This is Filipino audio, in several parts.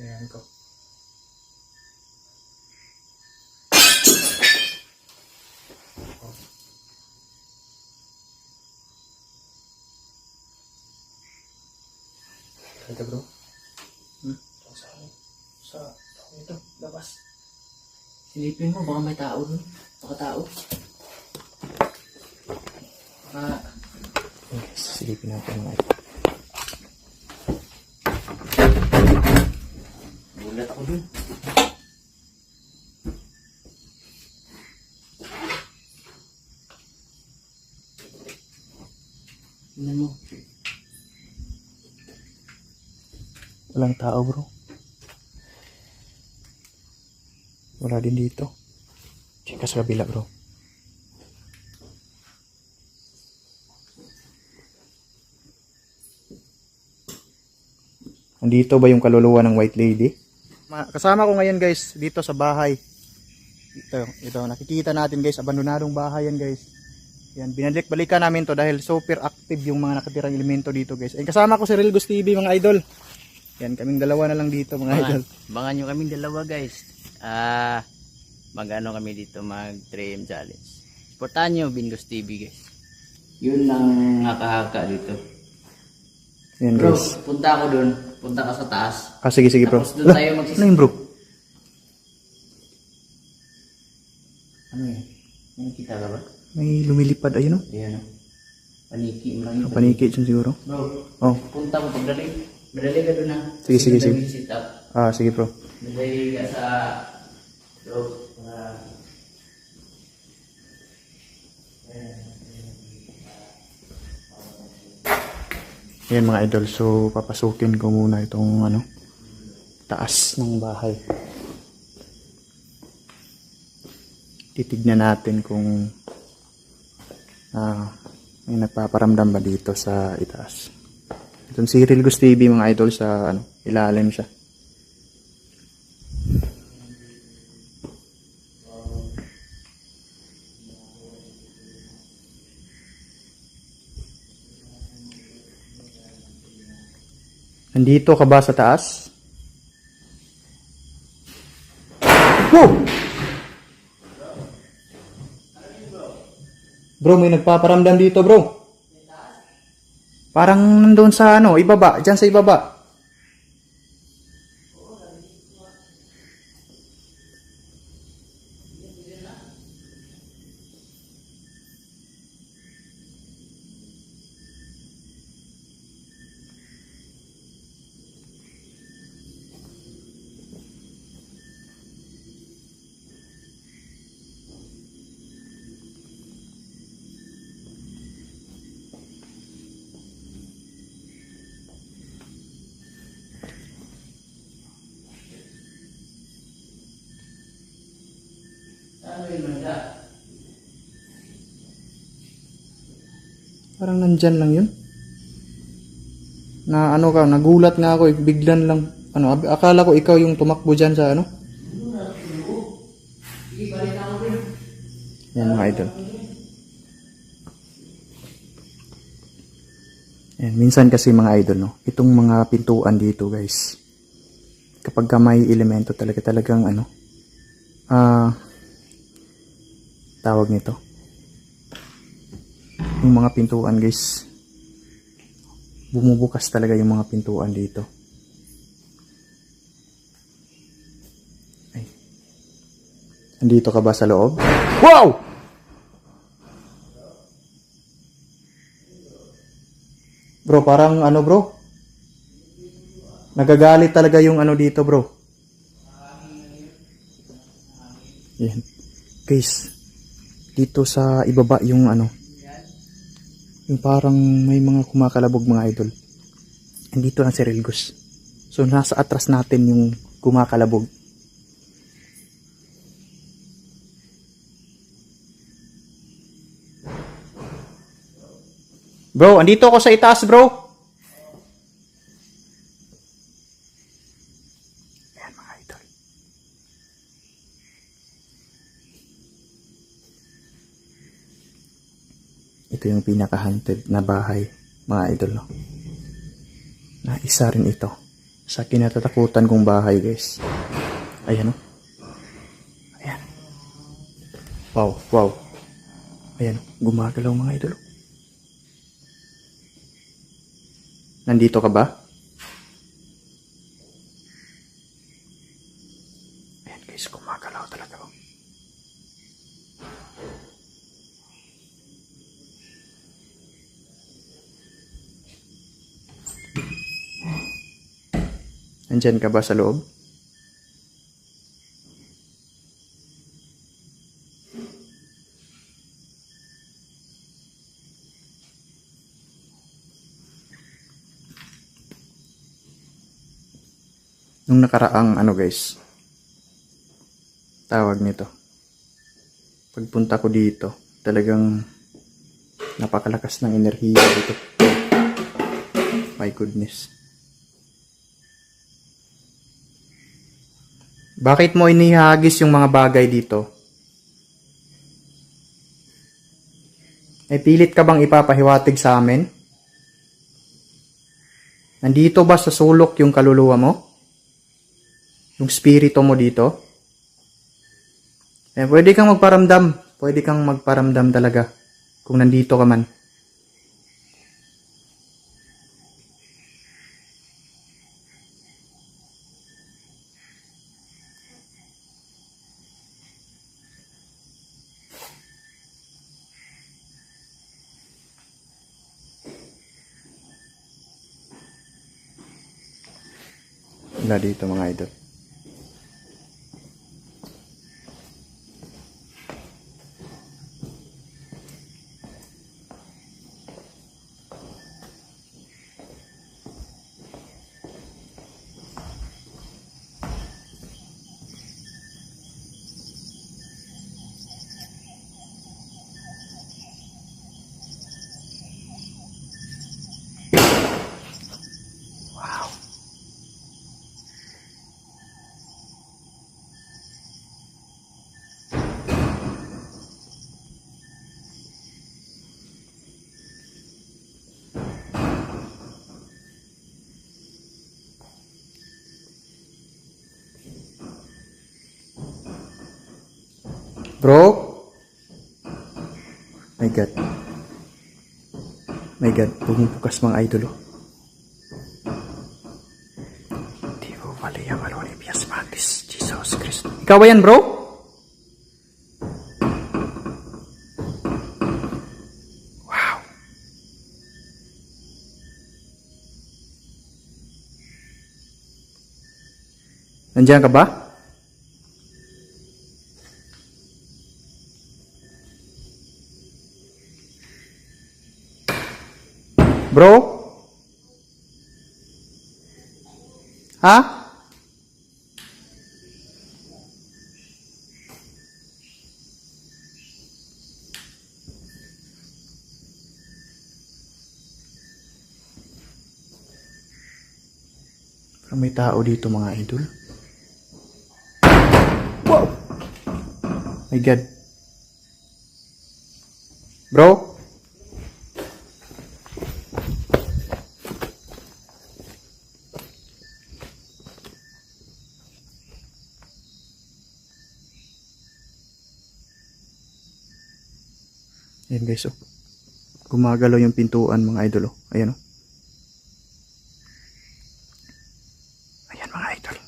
Ayan ko. Ito bro. Hmm? Sa, sa, ito, labas. Silipin mo, baka may tao dun. Baka tao. Baka, Okay, silipin natin mga ito. Ako dun. Tingnan mo. Walang tao bro. Wala din dito. Check sa kabila bro. Andito ba yung kaluluwa ng white lady? Kasama ko ngayon guys dito sa bahay. Ito, ito nakikita natin guys, abandonadong bahay yan guys. Yan, binalik-balikan namin to dahil super active yung mga nakatirang elemento dito guys. And kasama ko si Real Gus TV mga idol. Yan, kaming dalawa na lang dito mga idol. Bangan, nyo kaming dalawa guys. Ah, mag-ano kami dito, mag-dream challenge. Supportahan nyo, Bingos TV guys. Yun lang nakahaka dito. Yan Bro, guys. punta ako dun. Punta ka sa taas. Ah, sige, sige bro. Tapos doon tayo magsis- Ano yun bro? Ano yun? May nakita ka ba? May lumilipad, ayun o. Ayan o. Paniki lang yun. Paniki dyan siguro. Bro, Oh, punta mo pagdali. Madali ka dun ha. Sige, sige, sige. madali sit up. ah, sige bro. Madali ka sa loob. Para... Yan mga idol, so papasukin ko muna itong ano, taas ng bahay. Titignan natin kung ah, may nagpaparamdam ba dito sa itaas. Itong si Real Gus TV mga idol sa ano, ilalim siya. Nandito ka ba sa taas? Wow! Bro, may nagpaparamdam dito, bro. Parang nandun sa ano, ibaba, dyan sa ibaba. Ano yun manda? Parang nandyan lang yun. Na ano ka, nagulat nga ako, eh, biglan lang. Ano, akala ko ikaw yung tumakbo dyan sa ano. Yan mga idol. Yan, minsan kasi mga idol, no, itong mga pintuan dito guys, kapag ka may elemento talaga talagang ano, ah, tawag nito, yung mga pintuan guys, bumubukas talaga yung mga pintuan dito. Ay. Andito ka ba sa loob? Wow! Bro, parang ano bro? Nagagalit talaga yung ano dito bro. Yan. Guys, dito sa ibaba yung ano, yung parang may mga kumakalabog mga idol. Andito lang si Relgos. So nasa atras natin yung kumakalabog. Bro, andito ako sa itaas, bro. Ayan mga idol. Ito yung pinaka-haunted na bahay, mga idol. No? Na isa rin ito sa kinatatakutan kong bahay guys. Ayan o. Ayan. Wow, wow. Ayan, gumagalaw mga idol. Nandito ka ba? Ayan guys, gumagalaw talaga. oh. Nandyan ka ba sa loob? Nung nakaraang ano guys, tawag nito. Pagpunta ko dito, talagang napakalakas ng enerhiya dito. My goodness. Bakit mo inihagis yung mga bagay dito? May pilit ka bang ipapahiwatig sa amin? Nandito ba sa sulok yung kaluluwa mo? Yung spirito mo dito? Eh, pwede kang magparamdam. Pwede kang magparamdam talaga. Kung nandito ka man. Wala dito mga idol. Bro? My God. My God, bumubukas mga idol. oh. Divo Valia Malone Pias Mantis, Jesus Christ. Ikaw yan, bro? Wow. Nandiyan ka ba? Bro? Ha? May tao dito mga idol. Wow! My God. Bro? Ayan guys, oh. Gumagalaw yung pintuan mga idol, oh. Ayan, oh. Ayan mga idol.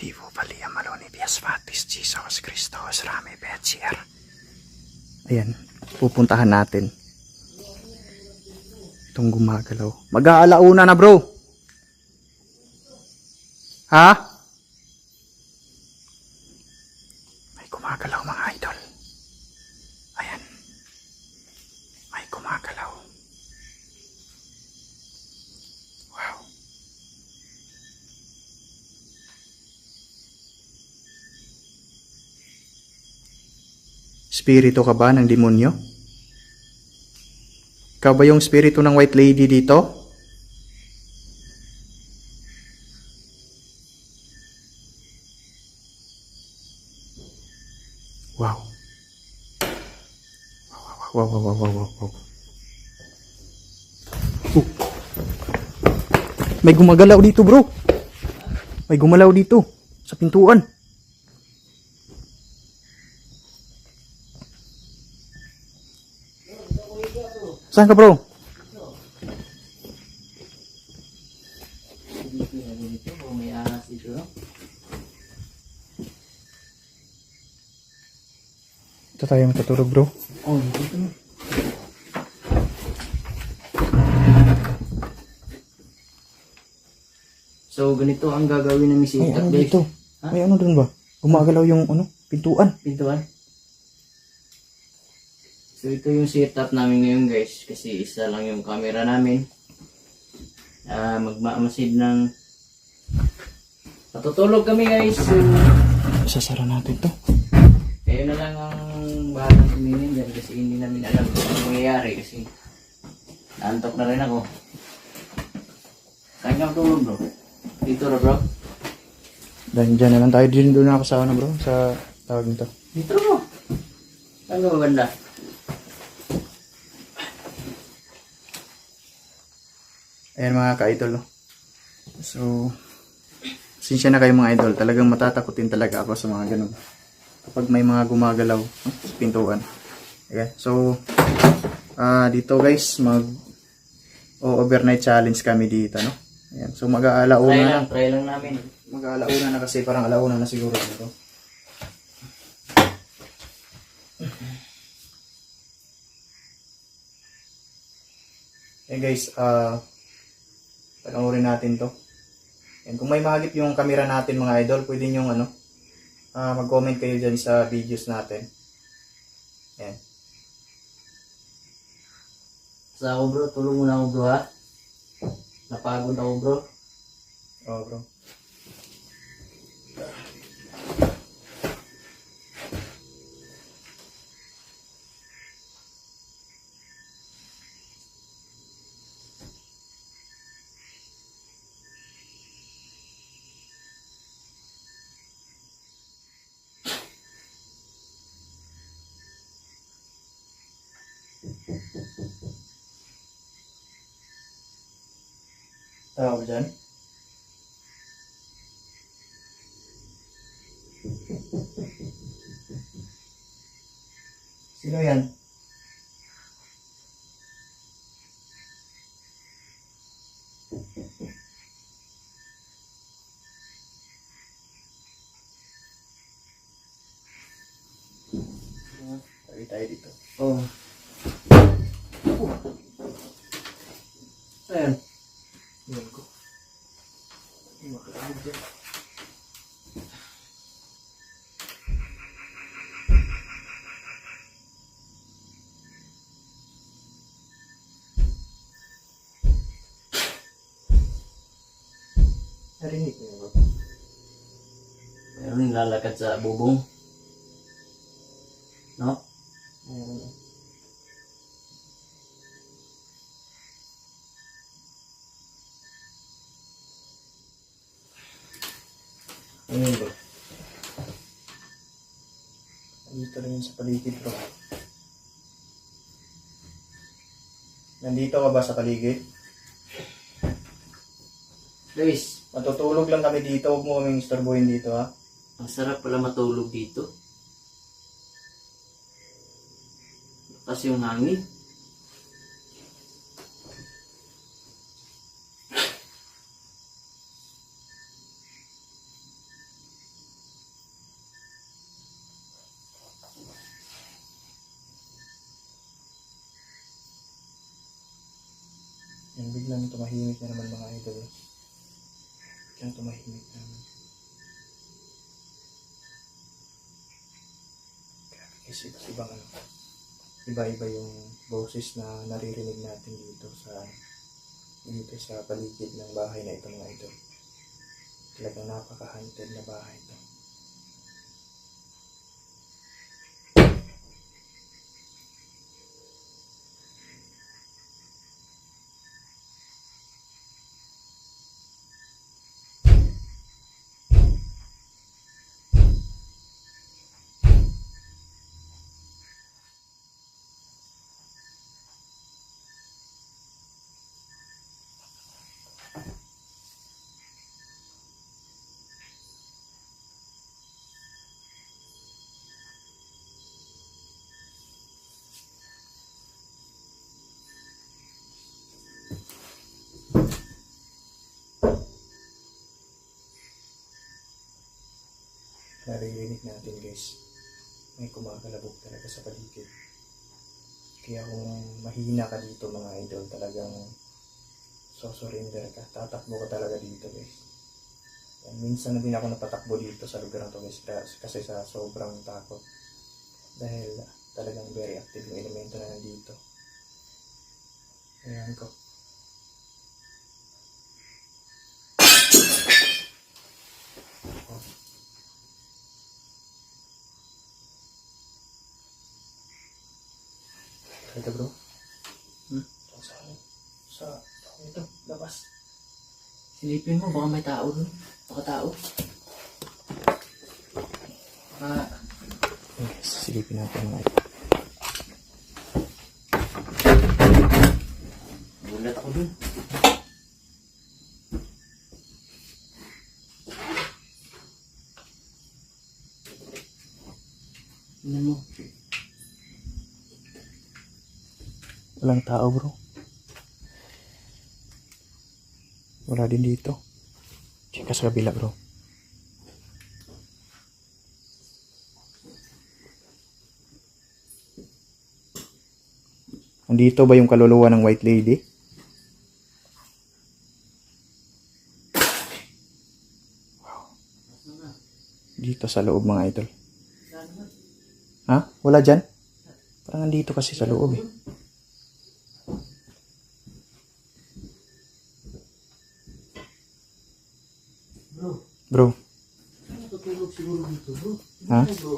Divo Valia Maloni Bias Fatis Jesus Christos Rami Betzier. Ayan, pupuntahan natin. Itong gumagalaw. Mag-aalauna na bro. Ha? May gumagalaw mga idol. Ayan. May gumagalaw. Wow. Spirito ka ba ng demonyo? Ikaw ba yung spirito ng white lady dito? Wow. Wow, wow, wow, wow, wow, wow. Uh. may gumagalaw dito bro. May gumalaw dito. Sa pintuan. Saan ka bro? Ito tayo matutulog bro. Oh, dito. So, ganito ang gagawin namin si May Itak, ano dito? May ano dun ba? Gumagalaw yung ano? Pintuan. Pintuan. So, ito yung setup namin ngayon, guys. Kasi isa lang yung camera namin. Ah, magmamasid ng... Matutulog kami, guys. So, Sasara natin to. kayo na lang ang bahalang tumingin dyan kasi hindi namin alam kung ano mangyayari kasi naantok na rin ako. Saan ka tulog, bro? Dito na, bro. Dahil dyan na lang tayo. Din doon ako sa ano bro. Sa tawag nito. Dito na, bro. Ka ba banda? Ayan mga ka-idol. no. So, sinsya na kayo mga idol. Talagang matatakutin talaga ako sa mga ganun. Kapag may mga gumagalaw no, sa pintuan. Okay. So, ah dito guys, mag o overnight challenge kami dito, no? Ayan. So, mag-aalauna na. lang, try lang namin. Mag-aalauna na kasi parang alauna na siguro dito. Okay guys, ah panoorin natin to. And kung may mahagip yung camera natin mga idol, pwede nyo ano, ah mag-comment kayo dyan sa videos natin. Ayan. Sa ako bro, tulong muna ako bro ha. Napagod ako bro. Oh bro. Tawag dyan. Sino yan? Meron yung lalakad sa bubong. No? Paligid bro. Nandito ka ba sa paligid? Guys, Matutulog lang kami dito. Huwag mo kaming istorbohin dito ha. ang sarap pala matulog dito. Kasi yung hangin. Yan, biglang tumahimik idol. Biglang tumahimik na naman. Grabe kasi ibang ano. Iba-iba yung boses na naririnig natin dito sa dito sa paligid ng bahay na ito mga idol. Talagang napaka-haunted na bahay ito. Naririnig natin guys. May kumakalabog talaga sa paligid. Kaya kung mahina ka dito mga idol, talagang so-surrender ka. Tatakbo ka talaga dito guys. Yan, minsan na din ako napatakbo dito sa lugar na to guys kasi- sa sobrang takot. Dahil talagang very active yung elemento na nandito. Ayan ko. Ito bro. Hmm? Sa sa ito, labas. Silipin mo, baka may tao dun. Baka tao. Baka... Yes, silipin natin mga ito. Gulat ako dun. Tingnan mo. Walang tao bro. Wala din dito. Check ka sa kabila bro. Andito ba yung kaluluwa ng white lady? Dito sa loob mga idol. Ha? Wala dyan? Parang nandito kasi sa loob eh. Bro, Bro, natutulog siguro dito bro. Ha? Bro.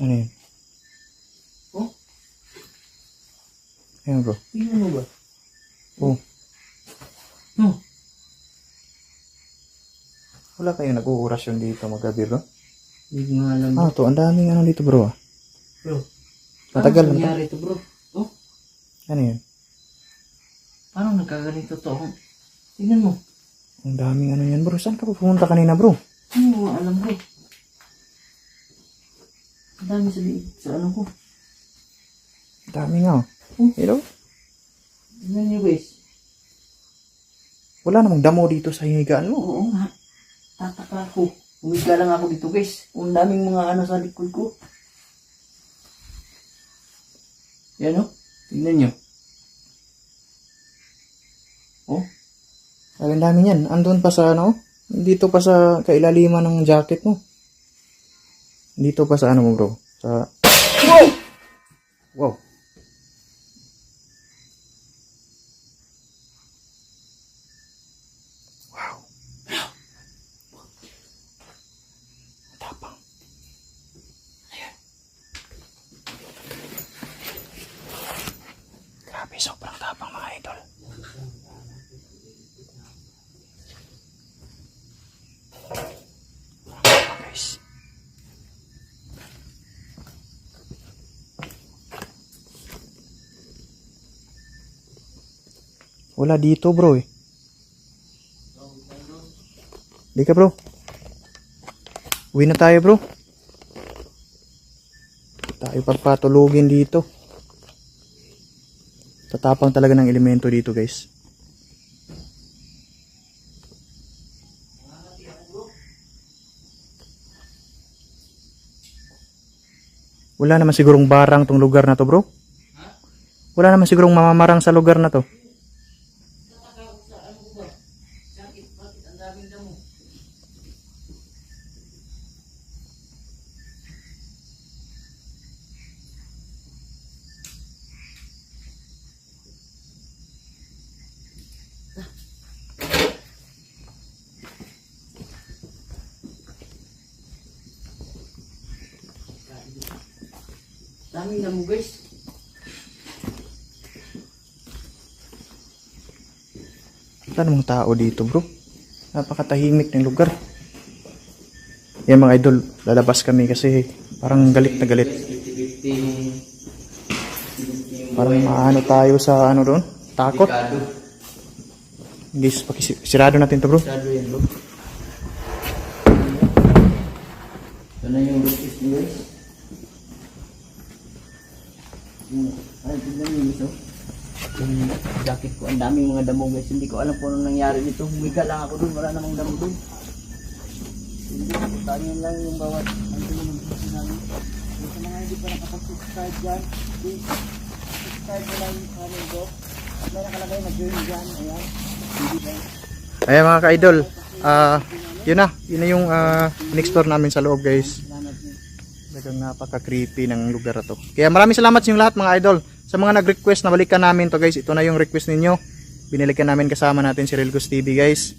ano yun? Oh? Ayun bro. Tingnan mo ba? Oh, Hmm. wala kayong nag-uurasyon dito magabi bro? Hindi ko nga alam. Ah, to, ang daming ano dito bro ah. Bro. Matagal to. nangyari ito bro? Oh, Ano yun? Nagkaganito to? Oh, Tingnan mo. Ang daming ano yan bro. Saan ka pa pumunta kanina bro? Hindi mo nga alam bro. Ang dami sa liit sa ano ko. Ang dami nga oh. Oh, hello? Tingnan niyo guys. Wala namang damo dito sa hinigaan mo. Oo nga. Tataka ako. Umiga lang ako dito guys. Ang daming mga ano sa likod ko. Yan o. Tingnan nyo. Oh. Ang dami yan. Andun pa sa ano? Dito pa sa kailaliman ng jacket mo. Dito pa sa ano mo bro? Sa... Wow. Wow. Wala dito bro eh. Di ka bro. Uwi na tayo bro. Tayo pagpatulugin dito. Tatapang talaga ng elemento dito guys. Wala naman sigurong barang tong lugar na to bro. Wala naman sigurong mamamarang sa lugar na to. Daming damo guys. Wala namang tao dito bro. Napakatahimik ng lugar. Yan mga idol, lalabas kami kasi parang galit na galit. 50-50 Parang maano tayo sa ano doon? Takot. Guys, pakisirado natin to bro. Masyado yan, bro. Ito na yung rookies niyo, guys. Yung- Ay, tignan niyo guys, oh. yung jacket ko. Ang daming mga damo guys. Hindi ko alam kung anong nangyari dito. Humiga lang ako dun. Wala namang damo dun. Hindi tanyan lang yung bawat ang damo ng video namin. So, sa mga hindi pa nakapag-subscribe dyan, please subscribe mo lang yung channel ko. May nakalagay na join dyan. Ayan. Hindi ba? Ayan mga ka-idol. Ah, yun na. Yun na yung uh, in-explore namin sa loob guys. Talagang napaka-creepy ng lugar to. Kaya maraming salamat sa inyong lahat mga idol. Sa mga nag-request na balikan namin to guys, ito na yung request ninyo. Binalikan namin kasama natin si Relgos TV guys.